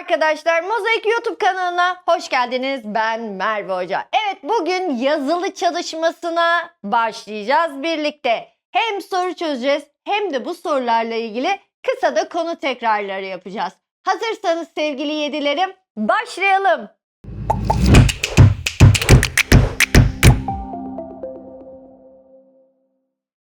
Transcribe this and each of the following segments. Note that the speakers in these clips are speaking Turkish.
arkadaşlar, Mozaik YouTube kanalına hoş geldiniz. Ben Merve Hoca. Evet, bugün yazılı çalışmasına başlayacağız birlikte. Hem soru çözeceğiz hem de bu sorularla ilgili kısa da konu tekrarları yapacağız. Hazırsanız sevgili yedilerim, başlayalım.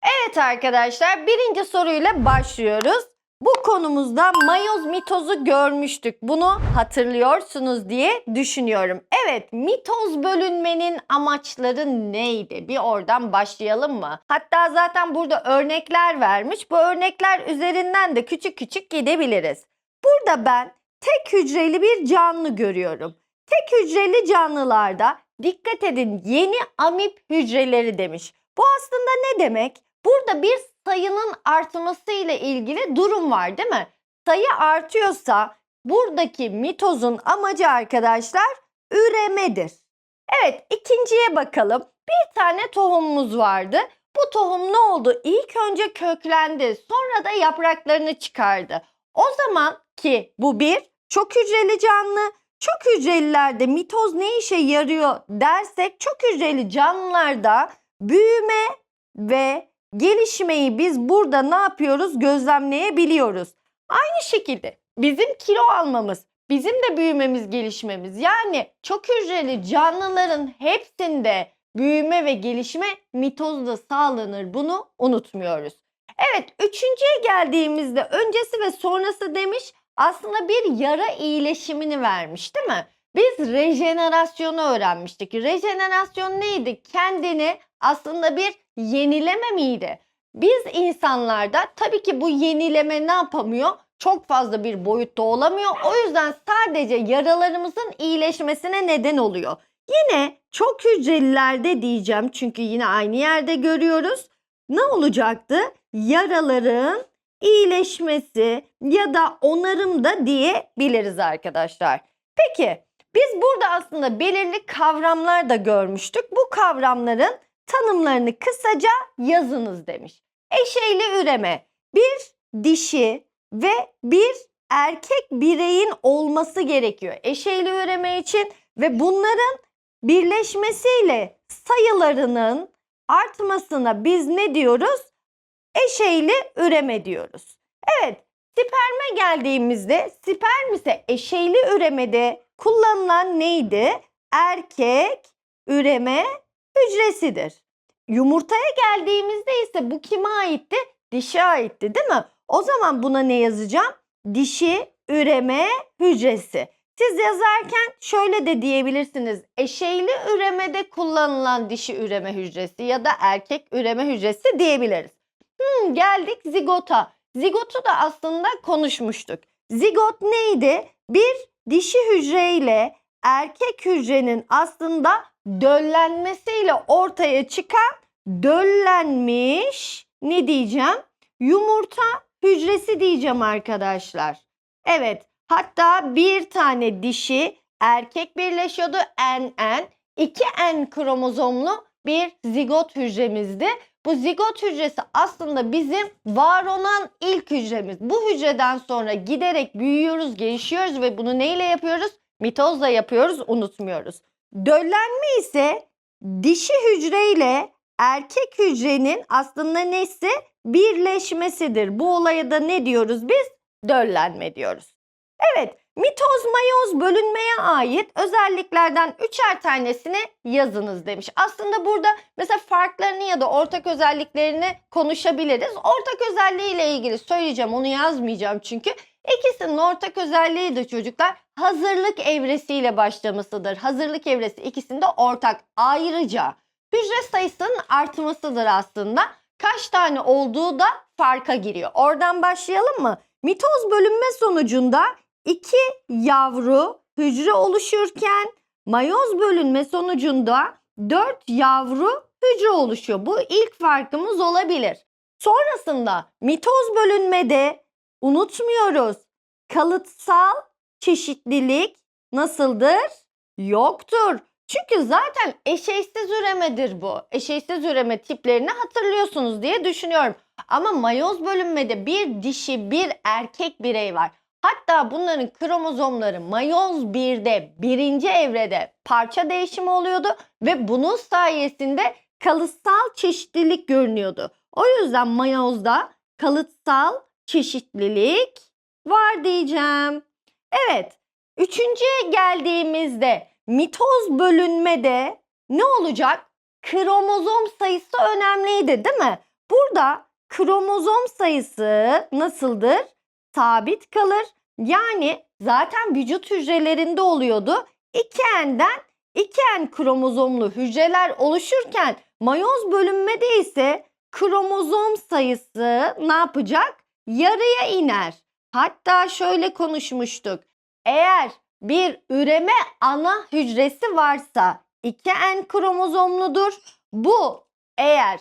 Evet arkadaşlar, birinci soruyla başlıyoruz. Bu konumuzda mayoz mitozu görmüştük. Bunu hatırlıyorsunuz diye düşünüyorum. Evet, mitoz bölünmenin amaçları neydi? Bir oradan başlayalım mı? Hatta zaten burada örnekler vermiş. Bu örnekler üzerinden de küçük küçük gidebiliriz. Burada ben tek hücreli bir canlı görüyorum. Tek hücreli canlılarda dikkat edin yeni amip hücreleri demiş. Bu aslında ne demek? Burada bir sayının artması ile ilgili durum var değil mi? Sayı artıyorsa buradaki mitozun amacı arkadaşlar üremedir. Evet ikinciye bakalım. Bir tane tohumumuz vardı. Bu tohum ne oldu? İlk önce köklendi sonra da yapraklarını çıkardı. O zaman ki bu bir çok hücreli canlı. Çok hücrelilerde mitoz ne işe yarıyor dersek çok hücreli canlılarda büyüme ve gelişmeyi biz burada ne yapıyoruz? Gözlemleyebiliyoruz. Aynı şekilde bizim kilo almamız, bizim de büyümemiz, gelişmemiz yani çok hücreli canlıların hepsinde büyüme ve gelişme mitozda sağlanır. Bunu unutmuyoruz. Evet, üçüncüye geldiğimizde öncesi ve sonrası demiş aslında bir yara iyileşimini vermiş değil mi? Biz rejenerasyonu öğrenmiştik. Rejenerasyon neydi? Kendini aslında bir yenileme miydi? Biz insanlarda tabii ki bu yenileme ne yapamıyor? Çok fazla bir boyutta olamıyor. O yüzden sadece yaralarımızın iyileşmesine neden oluyor. Yine çok hücrelilerde diyeceğim çünkü yine aynı yerde görüyoruz. Ne olacaktı? Yaraların iyileşmesi ya da onarım da diyebiliriz arkadaşlar. Peki biz burada aslında belirli kavramlar da görmüştük. Bu kavramların tanımlarını kısaca yazınız demiş. Eşeyli üreme bir dişi ve bir erkek bireyin olması gerekiyor eşeyli üreme için ve bunların birleşmesiyle sayılarının artmasına biz ne diyoruz? Eşeyli üreme diyoruz. Evet, sperme geldiğimizde sperm ise eşeyli üremede kullanılan neydi? Erkek üreme hücresidir. Yumurtaya geldiğimizde ise bu kime aitti? Dişe aitti değil mi? O zaman buna ne yazacağım? Dişi üreme hücresi. Siz yazarken şöyle de diyebilirsiniz. Eşeyli üremede kullanılan dişi üreme hücresi ya da erkek üreme hücresi diyebiliriz. Hmm, geldik zigota. Zigotu da aslında konuşmuştuk. Zigot neydi? Bir dişi hücreyle erkek hücrenin aslında döllenmesiyle ortaya çıkan döllenmiş ne diyeceğim? Yumurta hücresi diyeceğim arkadaşlar. Evet hatta bir tane dişi erkek birleşiyordu NN. 2N kromozomlu bir zigot hücremizdi. Bu zigot hücresi aslında bizim var olan ilk hücremiz. Bu hücreden sonra giderek büyüyoruz, gelişiyoruz ve bunu neyle yapıyoruz? Mitozla yapıyoruz, unutmuyoruz. Döllenme ise dişi hücre ile erkek hücrenin aslında nesi? Birleşmesidir. Bu olaya da ne diyoruz biz? Döllenme diyoruz. Evet, mitoz mayoz bölünmeye ait özelliklerden üçer tanesini yazınız demiş. Aslında burada mesela farklarını ya da ortak özelliklerini konuşabiliriz. Ortak özelliğiyle ilgili söyleyeceğim, onu yazmayacağım çünkü. İkisinin ortak özelliği de çocuklar hazırlık evresiyle başlamasıdır. Hazırlık evresi ikisinde ortak. Ayrıca hücre sayısının artmasıdır aslında. Kaç tane olduğu da farka giriyor. Oradan başlayalım mı? Mitoz bölünme sonucunda iki yavru hücre oluşurken mayoz bölünme sonucunda dört yavru hücre oluşuyor. Bu ilk farkımız olabilir. Sonrasında mitoz bölünmede unutmuyoruz. Kalıtsal çeşitlilik nasıldır? Yoktur. Çünkü zaten eşeysiz üremedir bu. Eşeysiz üreme tiplerini hatırlıyorsunuz diye düşünüyorum. Ama mayoz bölünmede bir dişi bir erkek birey var. Hatta bunların kromozomları mayoz 1'de birinci evrede parça değişimi oluyordu ve bunun sayesinde kalıtsal çeşitlilik görünüyordu. O yüzden mayozda kalıtsal çeşitlilik var diyeceğim. Evet, üçüncüye geldiğimizde mitoz bölünmede ne olacak? Kromozom sayısı önemliydi değil mi? Burada kromozom sayısı nasıldır? Sabit kalır. Yani zaten vücut hücrelerinde oluyordu. 2N'den 2N kromozomlu hücreler oluşurken mayoz bölünmede ise kromozom sayısı ne yapacak? Yarıya iner. Hatta şöyle konuşmuştuk. Eğer bir üreme ana hücresi varsa 2N kromozomludur. Bu eğer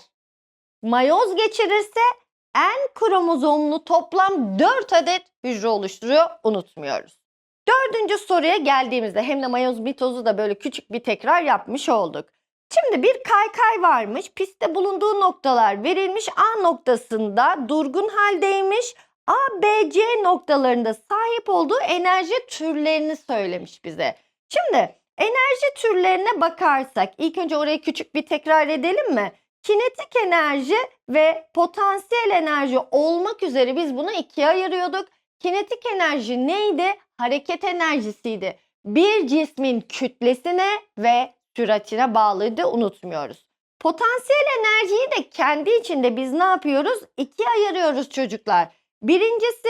mayoz geçirirse N kromozomlu toplam 4 adet hücre oluşturuyor. Unutmuyoruz. Dördüncü soruya geldiğimizde hem de mayoz mitozu da böyle küçük bir tekrar yapmış olduk. Şimdi bir kaykay varmış. Pistte bulunduğu noktalar verilmiş. A noktasında durgun haldeymiş. A, B, C noktalarında sahip olduğu enerji türlerini söylemiş bize. Şimdi enerji türlerine bakarsak ilk önce orayı küçük bir tekrar edelim mi? Kinetik enerji ve potansiyel enerji olmak üzere biz bunu ikiye ayırıyorduk. Kinetik enerji neydi? Hareket enerjisiydi. Bir cismin kütlesine ve süratine bağlıydı unutmuyoruz. Potansiyel enerjiyi de kendi içinde biz ne yapıyoruz? İkiye ayırıyoruz çocuklar. Birincisi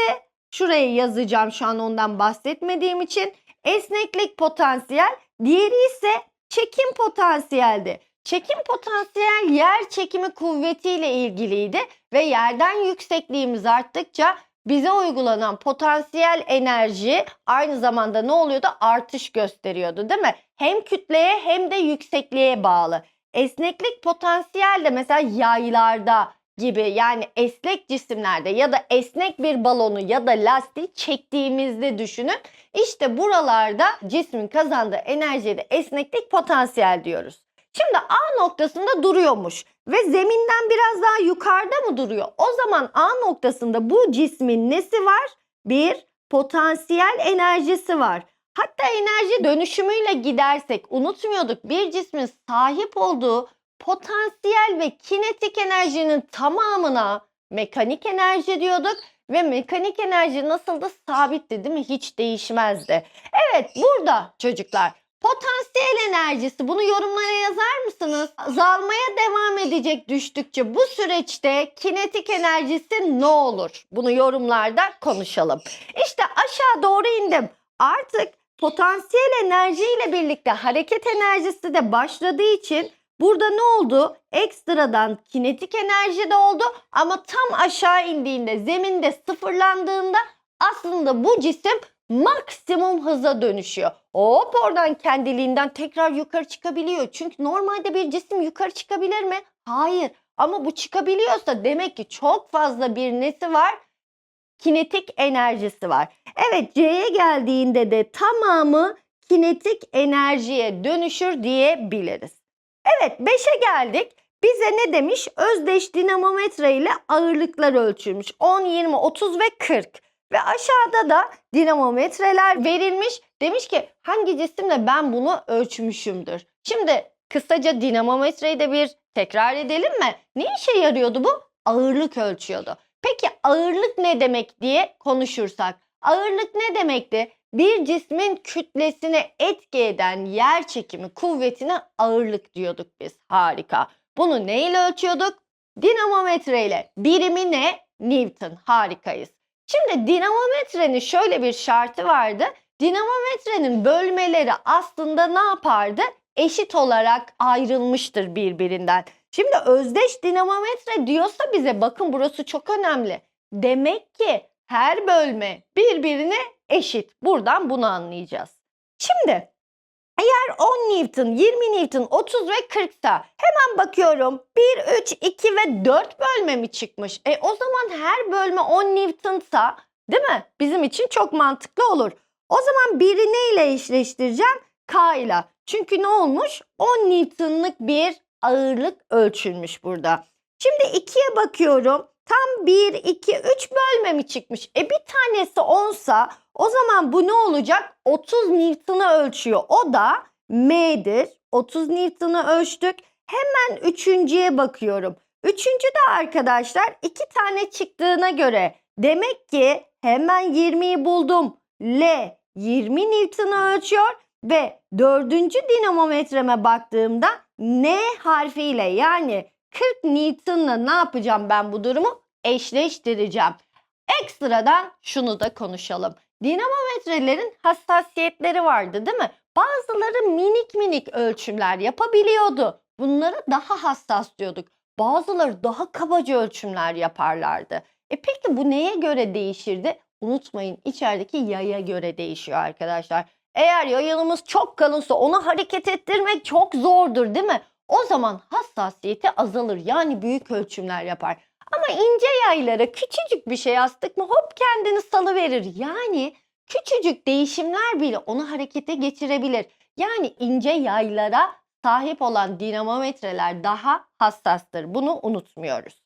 şuraya yazacağım şu an ondan bahsetmediğim için esneklik potansiyel. Diğeri ise çekim potansiyeldi. Çekim potansiyel yer çekimi kuvvetiyle ilgiliydi ve yerden yüksekliğimiz arttıkça bize uygulanan potansiyel enerji aynı zamanda ne oluyordu? Artış gösteriyordu değil mi? Hem kütleye hem de yüksekliğe bağlı. Esneklik potansiyel de mesela yaylarda gibi yani esnek cisimlerde ya da esnek bir balonu ya da lastiği çektiğimizde düşünün. İşte buralarda cismin kazandığı enerjiye de esneklik potansiyel diyoruz. Şimdi A noktasında duruyormuş ve zeminden biraz daha yukarıda mı duruyor? O zaman A noktasında bu cismin nesi var? Bir potansiyel enerjisi var. Hatta enerji dönüşümüyle gidersek unutmuyorduk bir cismin sahip olduğu potansiyel ve kinetik enerjinin tamamına mekanik enerji diyorduk ve mekanik enerji nasıldı? Sabitti değil mi? Hiç değişmezdi. Evet burada çocuklar potansiyel enerjisi bunu yorumlara yazar mısınız? Azalmaya devam edecek düştükçe bu süreçte kinetik enerjisi ne olur? Bunu yorumlarda konuşalım. İşte aşağı doğru indim. Artık potansiyel enerji ile birlikte hareket enerjisi de başladığı için Burada ne oldu? Ekstradan kinetik enerji de oldu ama tam aşağı indiğinde zeminde sıfırlandığında aslında bu cisim maksimum hıza dönüşüyor. Hop oradan kendiliğinden tekrar yukarı çıkabiliyor. Çünkü normalde bir cisim yukarı çıkabilir mi? Hayır. Ama bu çıkabiliyorsa demek ki çok fazla bir nesi var? Kinetik enerjisi var. Evet C'ye geldiğinde de tamamı kinetik enerjiye dönüşür diyebiliriz. Evet 5'e geldik. Bize ne demiş? Özdeş dinamometre ile ağırlıklar ölçülmüş. 10, 20, 30 ve 40. Ve aşağıda da dinamometreler verilmiş. Demiş ki hangi cisimle ben bunu ölçmüşümdür. Şimdi kısaca dinamometreyi de bir tekrar edelim mi? Ne işe yarıyordu bu? Ağırlık ölçüyordu. Peki ağırlık ne demek diye konuşursak. Ağırlık ne demekti? Bir cismin kütlesine etki eden yer çekimi kuvvetine ağırlık diyorduk biz. Harika. Bunu neyle ölçüyorduk? Dinamometre ile. Birimi ne? Newton. Harikayız. Şimdi dinamometrenin şöyle bir şartı vardı. Dinamometrenin bölmeleri aslında ne yapardı? Eşit olarak ayrılmıştır birbirinden. Şimdi özdeş dinamometre diyorsa bize bakın burası çok önemli. Demek ki her bölme birbirine eşit. Buradan bunu anlayacağız. Şimdi eğer 10 Newton, 20 Newton, 30 ve 40 sa hemen bakıyorum 1, 3, 2 ve 4 bölme mi çıkmış? E o zaman her bölme 10 Newton'sa değil mi? Bizim için çok mantıklı olur. O zaman biri neyle eşleştireceğim? K ile. Çünkü ne olmuş? 10 Newton'lık bir ağırlık ölçülmüş burada. Şimdi 2'ye bakıyorum. Tam 1, 2, 3 bölme mi çıkmış? E bir tanesi 10'sa o zaman bu ne olacak? 30 Newton'u ölçüyor. O da M'dir. 30 Newton'u ölçtük. Hemen üçüncüye bakıyorum. Üçüncü de arkadaşlar iki tane çıktığına göre demek ki hemen 20'yi buldum. L 20 Newton'u ölçüyor ve dördüncü dinamometreme baktığımda N harfiyle yani 40 Newton'la ne yapacağım ben bu durumu? Eşleştireceğim. Ekstradan şunu da konuşalım. Dinamometrelerin hassasiyetleri vardı değil mi? Bazıları minik minik ölçümler yapabiliyordu. Bunları daha hassas diyorduk. Bazıları daha kabaca ölçümler yaparlardı. E peki bu neye göre değişirdi? Unutmayın içerideki yaya göre değişiyor arkadaşlar. Eğer yayınımız çok kalınsa onu hareket ettirmek çok zordur değil mi? O zaman hassasiyeti azalır yani büyük ölçümler yapar. Ama ince yaylara küçücük bir şey astık mı hop kendini salıverir. Yani küçücük değişimler bile onu harekete geçirebilir. Yani ince yaylara sahip olan dinamometreler daha hassastır. Bunu unutmuyoruz.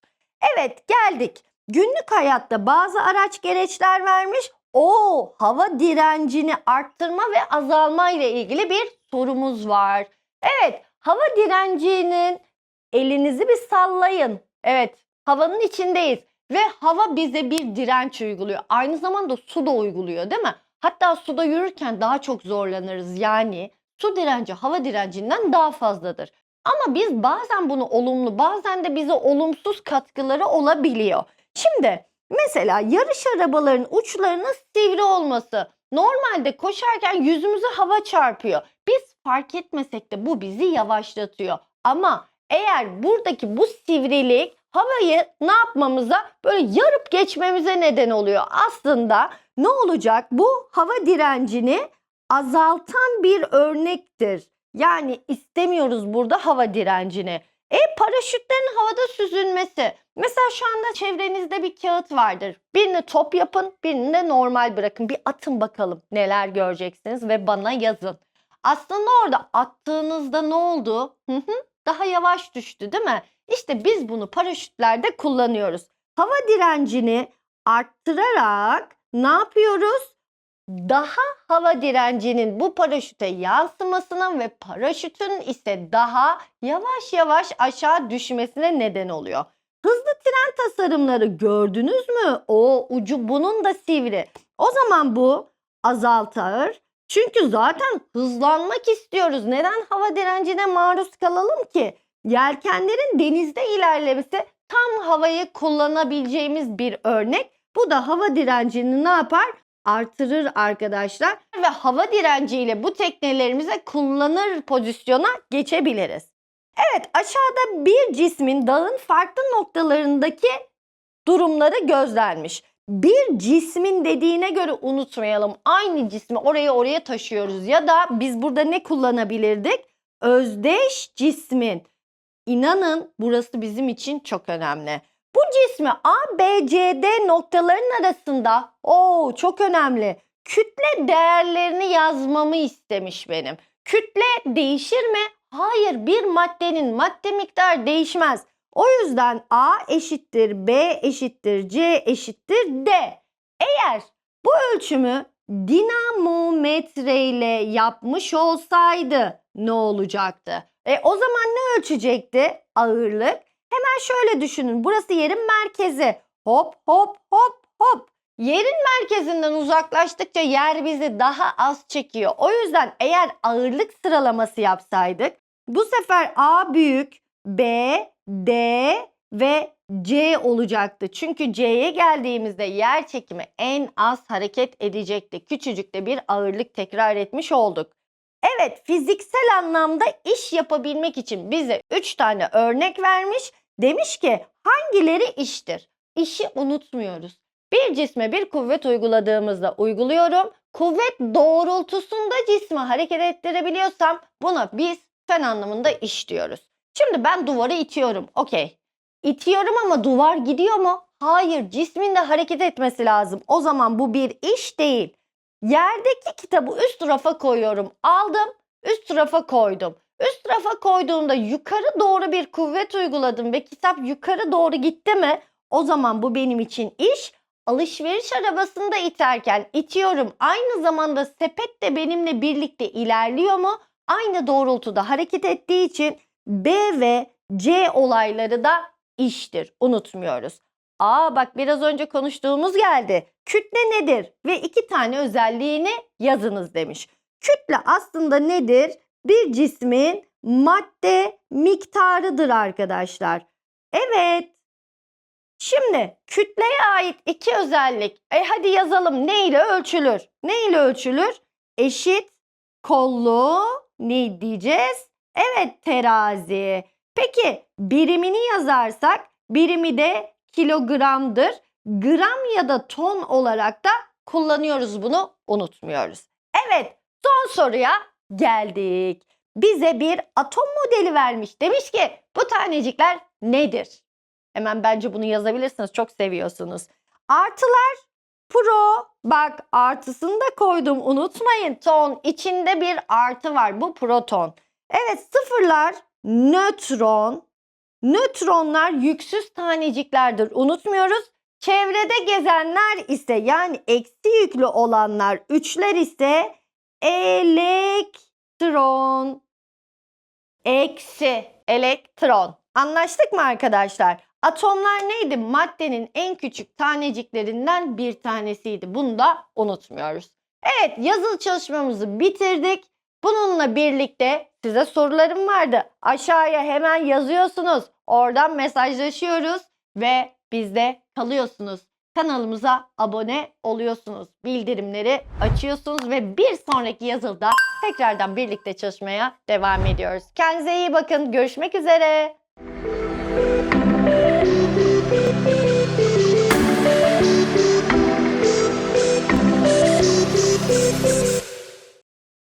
Evet geldik. Günlük hayatta bazı araç gereçler vermiş. O hava direncini arttırma ve azalma ile ilgili bir sorumuz var. Evet hava direncinin elinizi bir sallayın. Evet havanın içindeyiz ve hava bize bir direnç uyguluyor. Aynı zamanda su da uyguluyor değil mi? Hatta suda yürürken daha çok zorlanırız. Yani su direnci hava direncinden daha fazladır. Ama biz bazen bunu olumlu bazen de bize olumsuz katkıları olabiliyor. Şimdi mesela yarış arabalarının uçlarının sivri olması normalde koşarken yüzümüze hava çarpıyor. Fark etmesek de bu bizi yavaşlatıyor. Ama eğer buradaki bu sivrilik havayı ne yapmamıza böyle yarıp geçmemize neden oluyor. Aslında ne olacak? Bu hava direncini azaltan bir örnektir. Yani istemiyoruz burada hava direncini. E paraşütlerin havada süzülmesi. Mesela şu anda çevrenizde bir kağıt vardır. Birini top yapın, birini de normal bırakın. Bir atın bakalım neler göreceksiniz ve bana yazın. Aslında orada attığınızda ne oldu? Daha yavaş düştü değil mi? İşte biz bunu paraşütlerde kullanıyoruz. Hava direncini arttırarak ne yapıyoruz? Daha hava direncinin bu paraşüte yansımasına ve paraşütün ise daha yavaş yavaş aşağı düşmesine neden oluyor. Hızlı tren tasarımları gördünüz mü? O ucu bunun da sivri. O zaman bu azaltır. Çünkü zaten hızlanmak istiyoruz. Neden hava direncine maruz kalalım ki? Yelkenlerin denizde ilerlemesi tam havayı kullanabileceğimiz bir örnek. Bu da hava direncini ne yapar? Artırır arkadaşlar ve hava direnciyle bu teknelerimize kullanır pozisyona geçebiliriz. Evet aşağıda bir cismin dağın farklı noktalarındaki durumları gözlenmiş. Bir cismin dediğine göre unutmayalım. Aynı cismi oraya oraya taşıyoruz ya da biz burada ne kullanabilirdik? Özdeş cismin. İnanın burası bizim için çok önemli. Bu cismi A, B, C, D noktaların arasında o çok önemli. Kütle değerlerini yazmamı istemiş benim. Kütle değişir mi? Hayır bir maddenin madde miktarı değişmez. O yüzden A eşittir B eşittir C eşittir D. Eğer bu ölçümü dinamometre ile yapmış olsaydı ne olacaktı? E o zaman ne ölçecekti? Ağırlık. Hemen şöyle düşünün. Burası yerin merkezi. Hop hop hop hop. Yerin merkezinden uzaklaştıkça yer bizi daha az çekiyor. O yüzden eğer ağırlık sıralaması yapsaydık bu sefer A büyük, B, D ve C olacaktı. Çünkü C'ye geldiğimizde yer çekimi en az hareket edecekti. Küçücük de bir ağırlık tekrar etmiş olduk. Evet fiziksel anlamda iş yapabilmek için bize 3 tane örnek vermiş. Demiş ki hangileri iştir? İşi unutmuyoruz. Bir cisme bir kuvvet uyguladığımızda uyguluyorum. Kuvvet doğrultusunda cismi hareket ettirebiliyorsam buna biz fen anlamında iş diyoruz. Şimdi ben duvarı itiyorum. Okey. İtiyorum ama duvar gidiyor mu? Hayır cismin de hareket etmesi lazım. O zaman bu bir iş değil. Yerdeki kitabı üst rafa koyuyorum. Aldım, üst rafa koydum. Üst rafa koyduğumda yukarı doğru bir kuvvet uyguladım ve kitap yukarı doğru gitti mi? O zaman bu benim için iş. Alışveriş arabasında iterken itiyorum. Aynı zamanda sepet de benimle birlikte ilerliyor mu? Aynı doğrultuda hareket ettiği için B ve C olayları da iştir. Unutmuyoruz. Aa bak biraz önce konuştuğumuz geldi. Kütle nedir? Ve iki tane özelliğini yazınız demiş. Kütle aslında nedir? Bir cismin madde miktarıdır arkadaşlar. Evet. Şimdi kütleye ait iki özellik. E hadi yazalım. Ne ile ölçülür? Ne ile ölçülür? Eşit kollu ne diyeceğiz? Evet terazi. Peki birimini yazarsak birimi de kilogramdır. Gram ya da ton olarak da kullanıyoruz bunu unutmuyoruz. Evet son soruya geldik. Bize bir atom modeli vermiş. Demiş ki bu tanecikler nedir? Hemen bence bunu yazabilirsiniz. Çok seviyorsunuz. Artılar pro. Bak artısını da koydum. Unutmayın. Ton içinde bir artı var. Bu proton. Evet sıfırlar nötron. Nötronlar yüksüz taneciklerdir. Unutmuyoruz. Çevrede gezenler ise yani eksi yüklü olanlar üçler ise elektron. Eksi elektron. Anlaştık mı arkadaşlar? Atomlar neydi? Maddenin en küçük taneciklerinden bir tanesiydi. Bunu da unutmuyoruz. Evet yazılı çalışmamızı bitirdik. Bununla birlikte size sorularım vardı. Aşağıya hemen yazıyorsunuz. Oradan mesajlaşıyoruz ve bizde kalıyorsunuz. Kanalımıza abone oluyorsunuz. Bildirimleri açıyorsunuz ve bir sonraki yazılıda tekrardan birlikte çalışmaya devam ediyoruz. Kendinize iyi bakın. Görüşmek üzere.